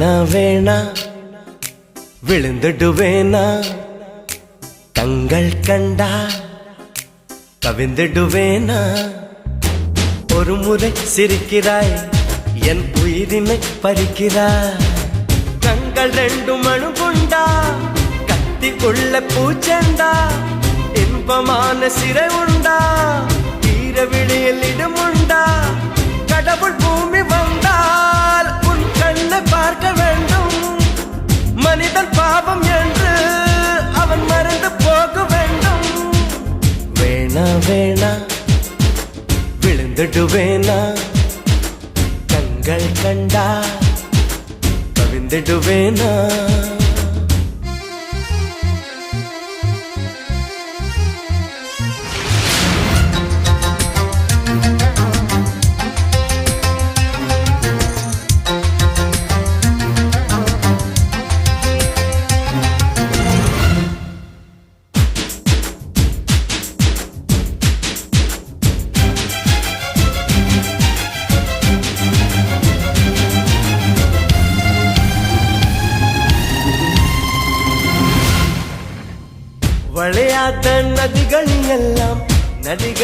வேணா வேணா விழுந்துடுவேனா? கண்கள் கண்டா கவிந்துடுவேனா ஒரு முறை சிரிக்கிறாய் என் உயிரினை பறிக்கிறாய். கண்கள் ரெண்டு மணு கொண்டா கத்தி உள்ள பூச்செண்டா இன்பமான சிறை உண்டா? தீர விழியில் இடமுண்டா? கடவுள் பூமி பார்க்க வேண்டும். மனிதன் பாவம் என்று அவன் மறந்து போக வேண்டும். வேணா வேணா விழுந்துடுவேனா? கண்கள் கண்டா கவிந்துடுவேனா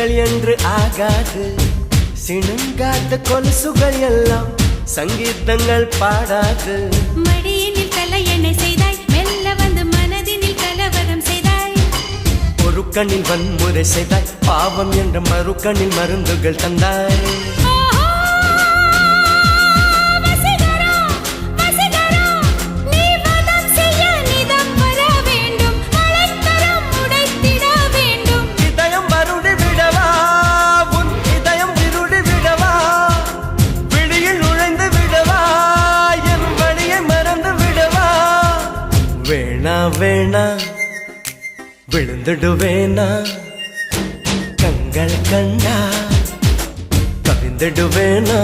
நதிகள் என்று ஆகாது. சிணுங்காத கொலுசுகள் எல்லாம் சங்கீதங்கள் பாடாது. மடியினில் தலையணை செய்தாய் மெல்ல வந்து மனதினில் கலவரம் செய்தாய். ஒரு கண்ணில் வன்முறை செய்தாய் பாவம் என்ற மறுக்கண்ணில் மருந்துகள் தந்தாய். வேணா வேணா விழுந்துடுவேனா கண்கள் கண்டா கவிந்துடுவேனா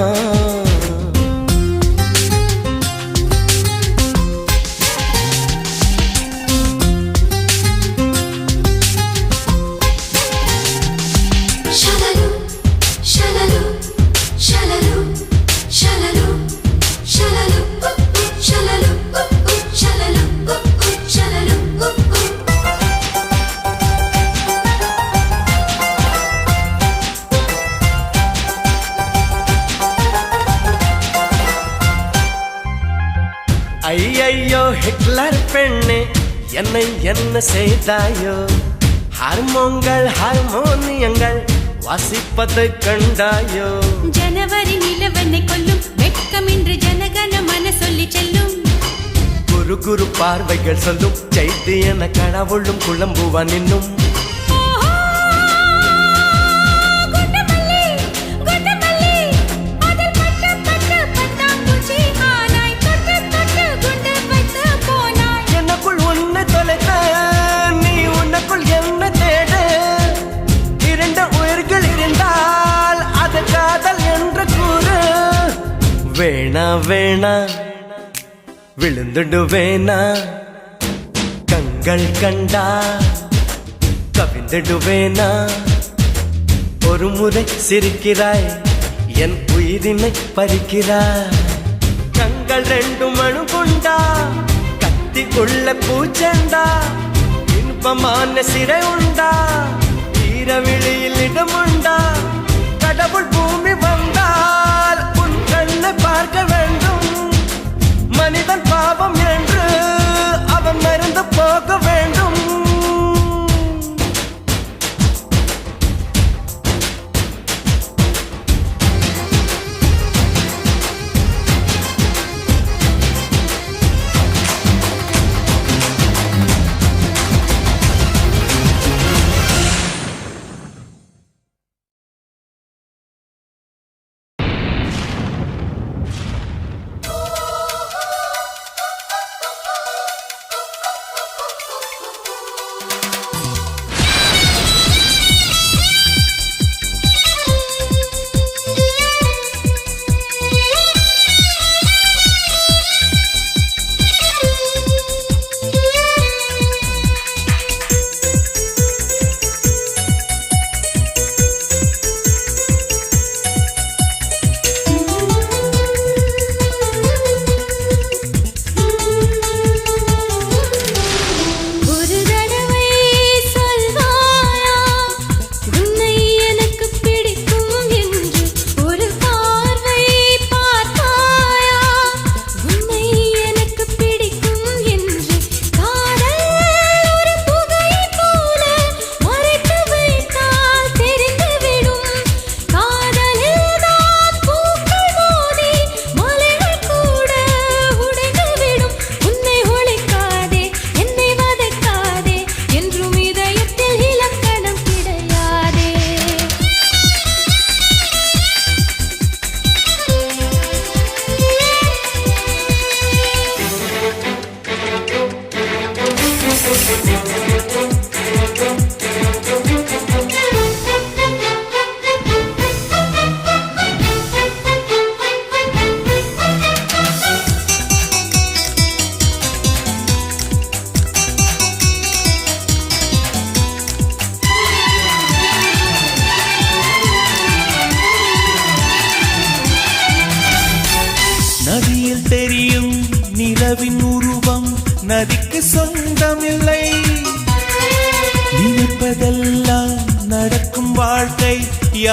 செய்தாயோ ஹார்மோன்கள் ஹார்மோனியங்கள் வாசிப்பது கண்டாயோ? ஜனவரி நிலவனை கொல்லும் வெட்கமின்றி ஜனகன மன சொல்லி செல்லும். குரு குரு பார்வைகள் சொல்லும் செய்தி என கடவுளும் குழம்புவா நின்னும் வேணா வேணா. விழுந்துடு வேணா கண்கள் கண்டா. கவிந்துடுவேனா ஒரு முறை சிரிக்கிறாய் என் உயிரினை பறிக்கிறாய். கண்கள் ரெண்டு மணு கொண்டா கத்தி உள்ள பூச்செண்டா இன்பமான சிறை உண்டா. ஈர விழியில் இடமுண்டா. கடவுள் பூ பார்க்க வேண்டும். மனிதன் பாவம் என்று அவன் மருந்து போக வேண்டும்.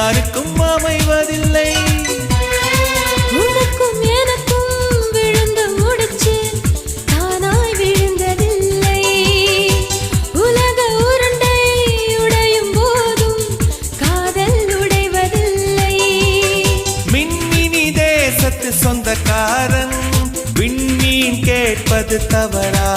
யாருக்கும் அமைவதில்லை. உனக்கும் எனக்கும் விழுந்த முடிச்சு தானாய் விழுந்ததில்லை. உலக உருண்டை உடையும் போதும் காதல் உடைவதில்லை. மின்மினி தேசத்து சொந்தக்காரன் விண்மீன் கேட்பது தவறா?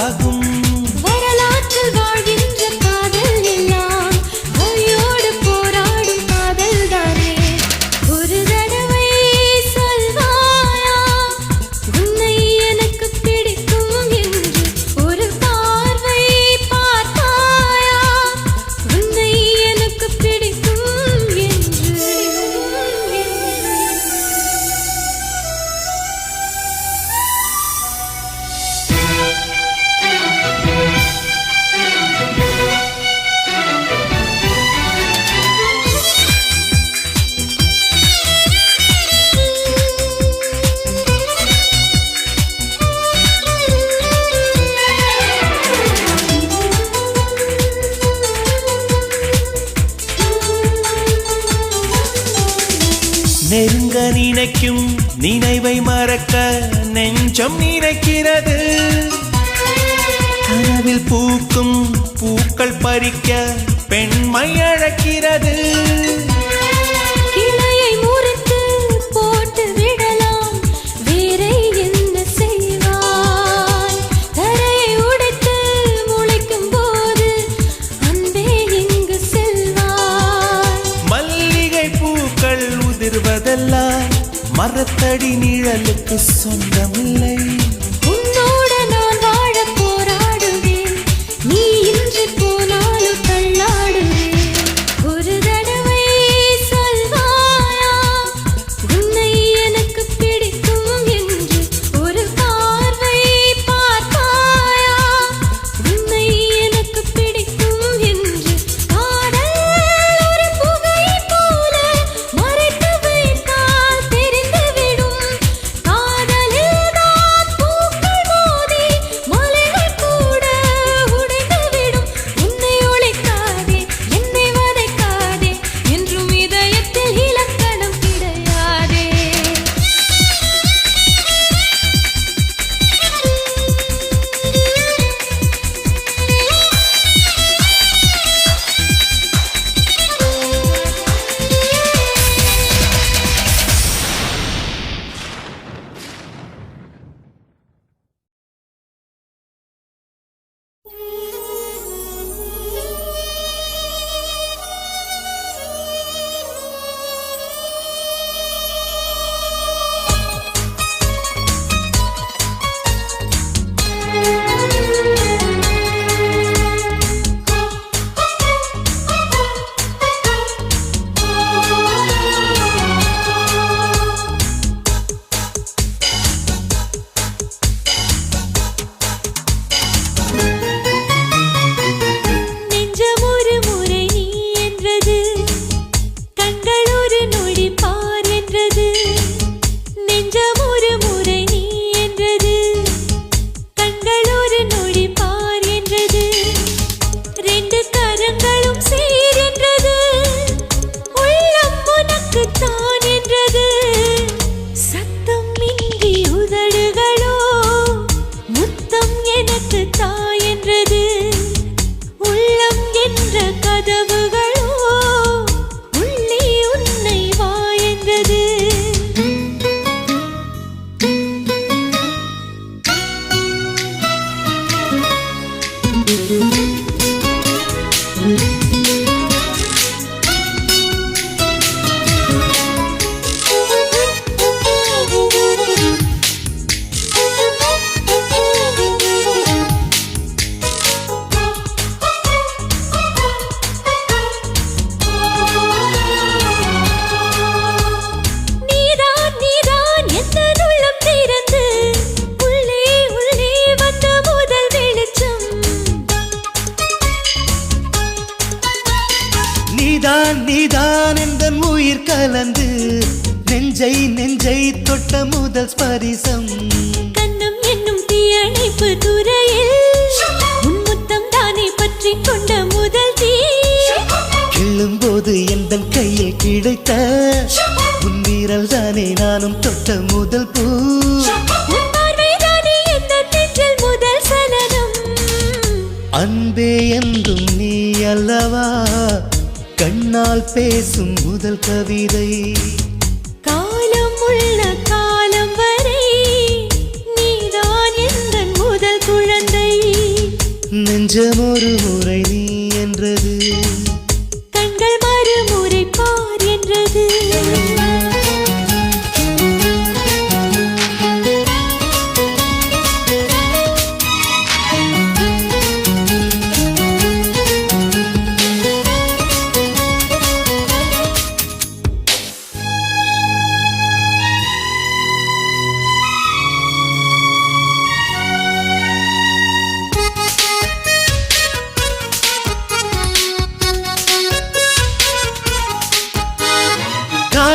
பறிக்க பெண்மை அழைக்கிறது. கிளையை முறித்து போட்டு விடலாம். வேறை என்ன செய்வார் தரையை உடைத்து முளைக்கும் போது அன்பே இங்கு செல்வாய். மல்லிகை பூக்கள் உதிர்வதெல்லாம் மரத்தடி நிழலுக்கு சொந்தமில்லை. தானே நானும் தொட்ட முதல் பூ. அன்பே என்றும் நீ அல்லவா? கண்ணால் பேசும் முதல் கவிதை. காலம் உள்ள காலம் வரை நீதான் எந்த முதல் குழந்தை. நெஞ்சம் ஒரு முறை நீ என்றது.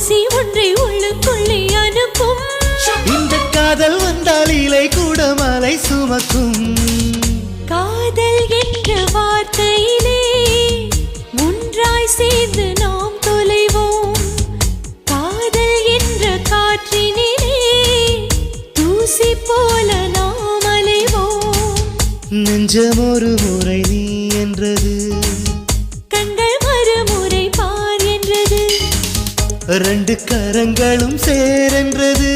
ஊசி ஒன்றை உள்ளுக்குள்ளே அனுப்பும். இந்த காதல் வந்தால் இலை கூட மலை சுமக்கும். காதல் என்ற வார்த்தையிலே ஒன்றாய் சேர்ந்து நாம் தொலைவோம். காதல் என்ற காற்றினிலே தூசி போல நாம் அலைவோம். நெஞ்சம் ஒரு முறை நீ என்றது. ரெண்டு கரங்களும் சேரென்றது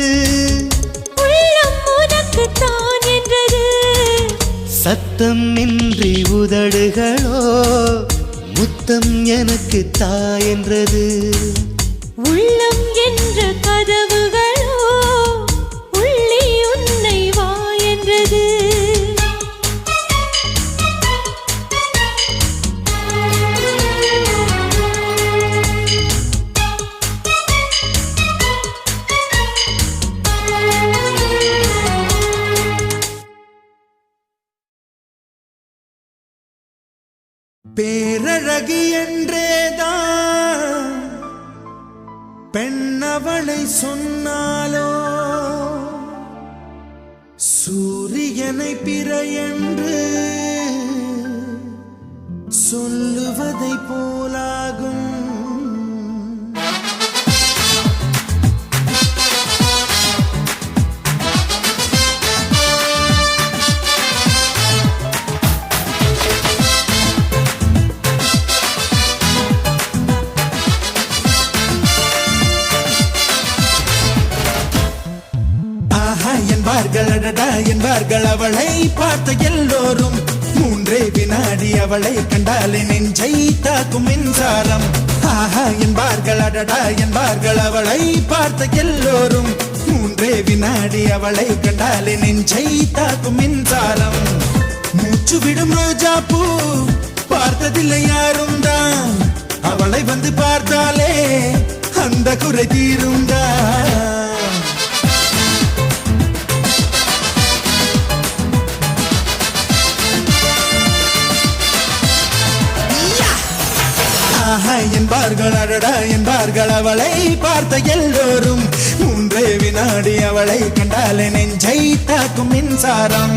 சத்தம் இன்றி உதடுகளோ முத்தம் எனக்கு தாயென்றது. உள்ளம் என்ற கதவுகளோ பேரழகி என்றேதான். பெண்ணவளை சொன்னாலோ? சூரியனை பிற என்று சொல்லுவதை போலாகும். அடடா அவளை பார்த்த எல்லோரும். மூன்றே வினாடி அவளை கண்டாலே நெஞ்சை தாக்கும் மின்சாரம். ஆஹா என்பார்கள் அடடா என்பார்கள் அவளை பார்த்த எல்லோரும். மூன்றே வினாடி அவளை கண்டாலே நெஞ்சை தாக்கும் மின்சாரம். மூச்சு விடும் ரோஜா பூ பார்த்ததில்லை யாரும் தான் அவளை வந்து பார்த்தாலே அந்த குறை தீரும் தான் பார்ப்பார்கள் அடடா என்பார்கள் அவளை பார்த்த எல்லோரும். மூன்றே வினாடி அவளை கண்டாலே நெஞ்சை தாக்கும் மின்சாரம்.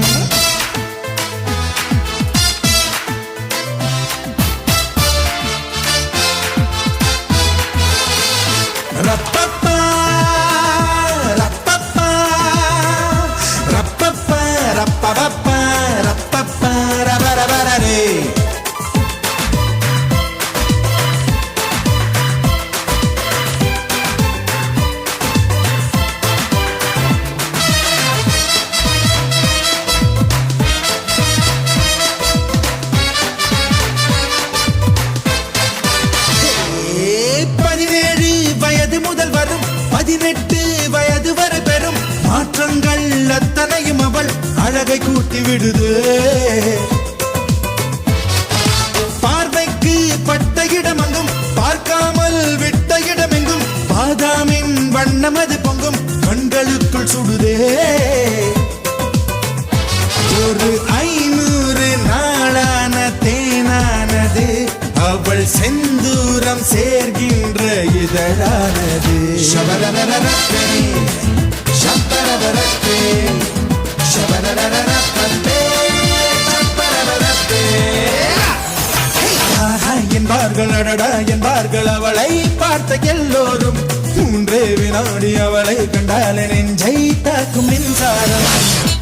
என்பார்கள் அடடா என்பார்கள் அவளை பார்த்த எல்லோரும். மூன்றே வினாடி அவளை கண்டாலே நெஞ்சை தாக்கும் மின்சாரம்.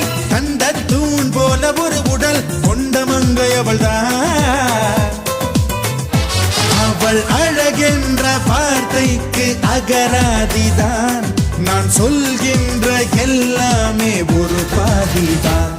ஒரு கண்ட தூண் போல ஒரு உடல் கொண்ட மங்கையவள் அவள் அழகென்ற வார்த்தைக்கு அகராதிதான். நான் சொல்கின்ற எல்லாமே ஒரு பாதிதான்.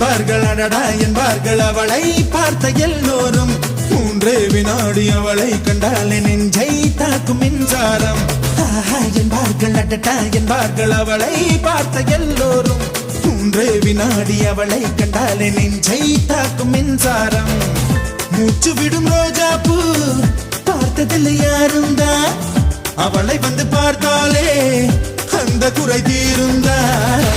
என்பார்கள் அடடா என்பார்கள் அவளை பார்த்த எல்லோரும். மூன்றே வினாடி அவளை கண்டால் நெஞ்சை தாக்கும் மின்சாரம். என்பார்கள் அடடா என்பார்கள் அவளை பார்த்த எல்லோரும். மூன்றே வினாடி அவளை கண்டால் நெஞ்சை தாக்கும் மின்சாரம். மூச்சு விடும் ரோஜா பூ பார்த்ததில்லை யாரும் தான் அவளை வந்து பார்த்தாலே அந்த குறை தீருந்தார்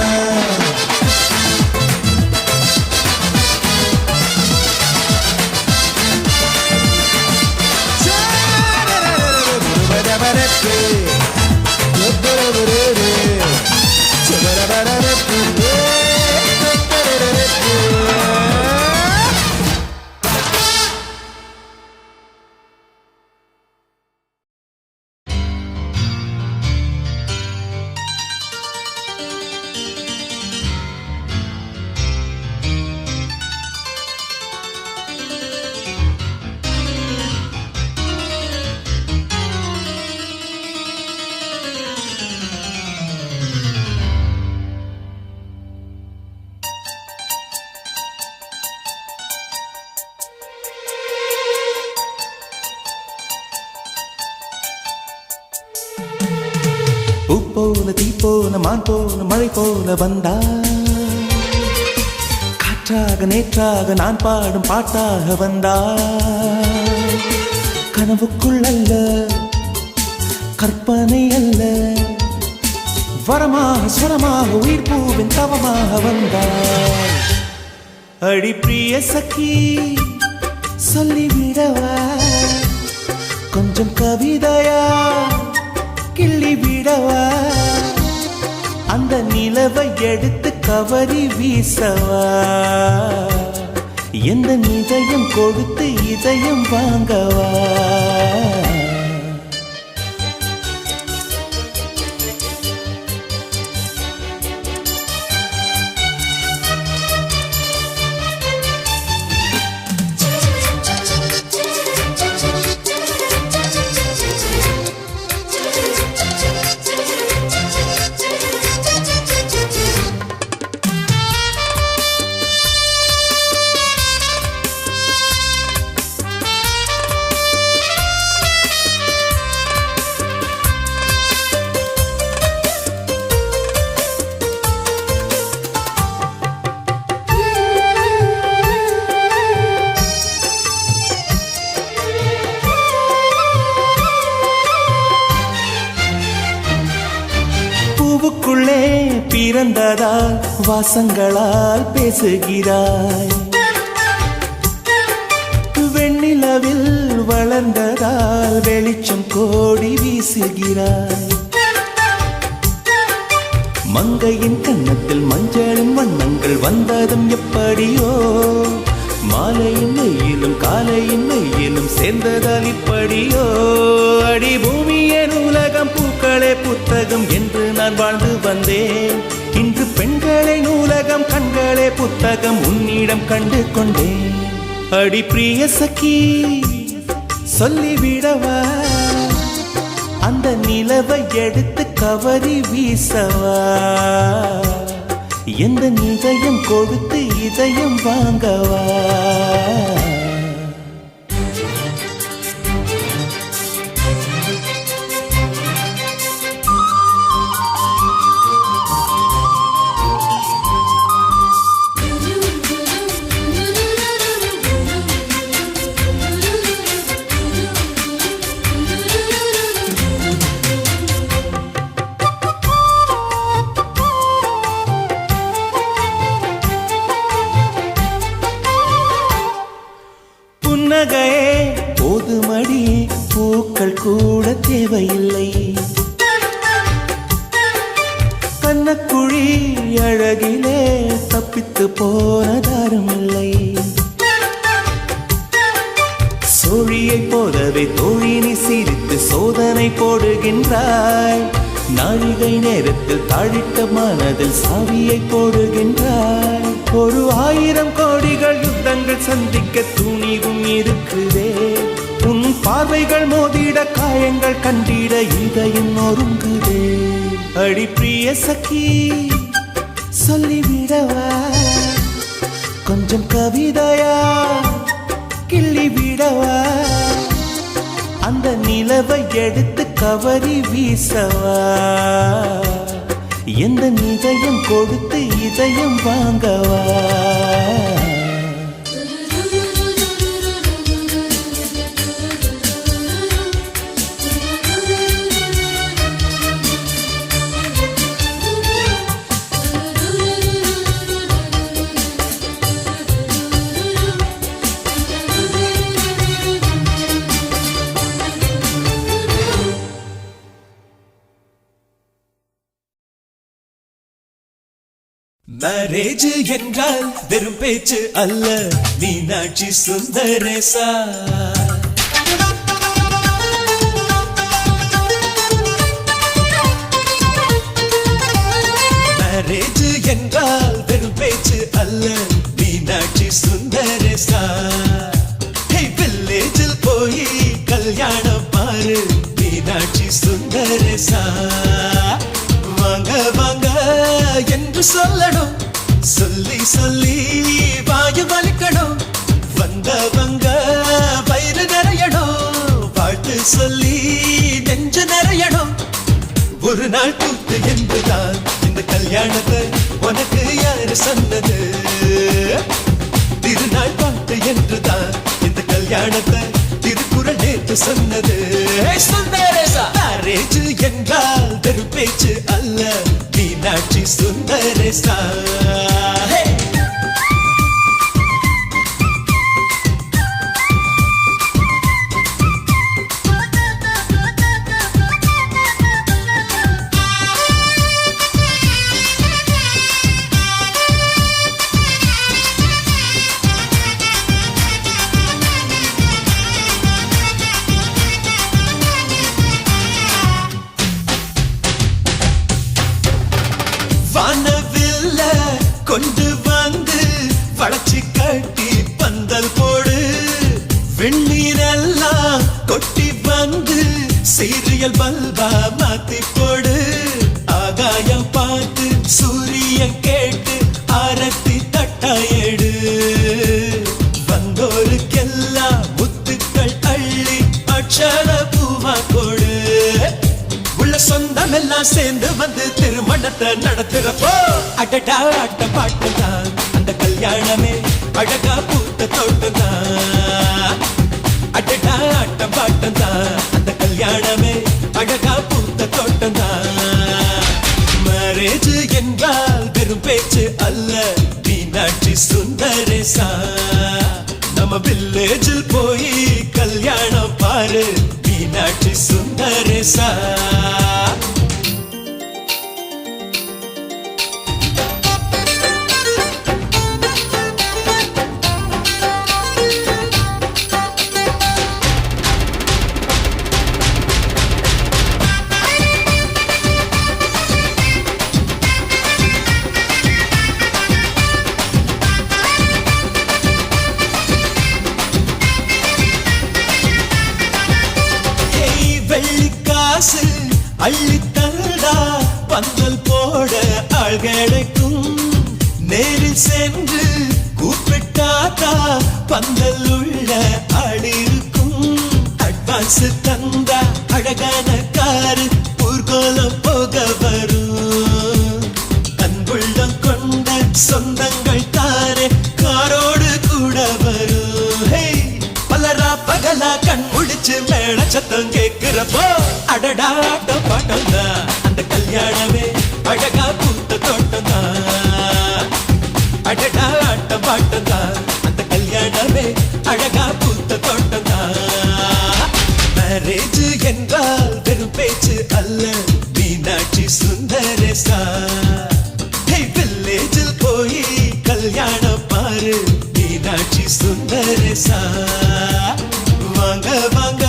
போல தீ போல மான் போல மழை போல வந்தா காற்றாக நேற்றாக நான் பாடும் பாட்டாக வந்தா கனவுக்குள் அல்ல கற்பனை அல்ல. வரமாக சுரமாக உயிர் பூவின் தவமாக வந்தாள் அடி பிரிய சखी சொல்லிவிடவா. கொஞ்சம் கவிதையா கிள்ளி விடவா? அந்த நிலவை எடுத்து கவரி வீசவா? எந்த நிதயம் கொடுத்து இதயம் வாங்கவா? பாசங்களால் பேசுகிறாய். வெண்ணிலவில் வளர்ந்ததால் வெளிச்சம் கோடி வீசுகிறாய். மங்கையின் கன்னத்தில் மஞ்சளின் வண்ணங்கள் வந்ததும் எப்படியோ. மாலையின் வெயிலும் காலையின் வெயிலும் சேர்ந்ததால் இப்படியோ. அடி பூமியே உலகம் பூக்களே புத்தகம் என்று நான் வாழ்ந்து வந்தேன். இன்று பெண் கண்களை நூலகம் கண்களே புத்தகம் உன்னிடம் கண்டு கொண்டேன் அடி பிரிய சக்கி சொல்லிவிடவா அந்த நிலவை எடுத்து கவரி வீசவா? எந்த இதயம் கொடுத்து இதயம் வாங்கவா? சொல்லிவிடவா? கொஞ்சம் கவிதையா கிள்ளி விடவா அந்த நிலவை எடுத்து கவரி வீசவா? எந்த இதயம் கொடுத்து இதயம் வாங்கவா? மேரேஜ் என்றால் வெறும் பேச்சு அல்ல. மீனாட்சி சுந்தரேசா. மேரேஜ் என்றால் வெறும் பேச்சு அல்ல. மீனாட்சி சுந்தரேசா. வில்லேஜில் போய் கல்யாணம் பாரு. மீனாட்சி சுந்தரேசா. என்று சொல்லணும். சொல்லி சொல்லி வாயு வலிக்கணும். வந்தவங்க வயிறு நிறையணும். வாழ்த்து சொல்லி நெஞ்சு நிறையணும். ஒரு நாள் கூத்து என்றுதான் இந்த கல்யாணத்தை உனக்கு யாரு சொன்னது? திருநாள் பாட்டு என்றுதான் இந்த கல்யாணத்தை நேற்று சொன்னது. மேரேஜ் என்றால் வெறும் பேச்சு அல்ல. மீனாட்சி சுந்தரேசா. சொந்தம் எல்லாம் சேர்ந்து வந்து திருமணத்தை நடத்துறப்போ அடடா ஆட்ட பாட்டு தான் அந்த கல்யாணமே அழகா பூத்த தோட்டம் தான் அடடா ஆட்ட பாட்டு தான் அந்த கல்யாணமே அழகா பூத்த தோட்டம் தான் மேரேஜ் என்றால் வெறும் பேச்சு அல்ல மீனாட்சி சுந்தரேசா. நம்ம வில்லேஜில் போய் கல்யாணம் பாரு மீனாட்சி சுந்தரேசா. அள்ளித்தந்தா பந்தல் போட ஆள் கிடைக்கும் நேரில் சென்று கூப்பிட்டாதா பந்தல் உள்ள ஆள் இருக்கும் அட்வான்ஸ் தந்தா அழகான காரு ஊர்கோலம் போக வரும். அன்புள்ளம் கொண்ட சொந்தங்கள் தானே காரோடு கூட வரும். பலரா பகலா கண் முடிச்சு மேல சத்தம் கேட்கிறப்போ அடடா ஆட்டம் பாட்டம் தான் அந்த கல்யாணமே அழகா பூத்த தோட்டம் தான் அடடா ஆட்டம் பாட்டம் தான் அந்த கல்யாணமே அழகா பூத்த தோட்டம் தான் மேரேஜ் என்றால் வெறும் பேச்சு அல்ல மீனாட்சி சுந்தரேசா வில்லேஜில் போய் கல்யாணம் பாரு மீனாட்சி சுந்தரேசா வாங்க வாங்க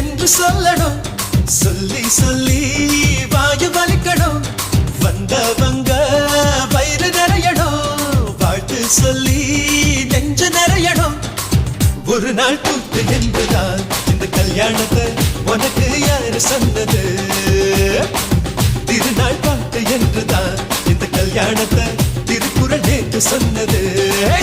என்று சொல்லணும். சொல்லி சொல்லி வாயு வலிக்கணும். வந்தவங்க வயிறு நிறையணும். வாழ்த்து சொல்லி நெஞ்சு நிறையணும். ஒரு நாள் கூத்து என்பதால் இந்த கல்யாணத்தை உனக்கு யாரு சொன்னது? திருநாள் பாட்டு என்றுதான் இந்த கல்யாணத்தை திருக்குறள் நேற்று சொன்னது. ஏய்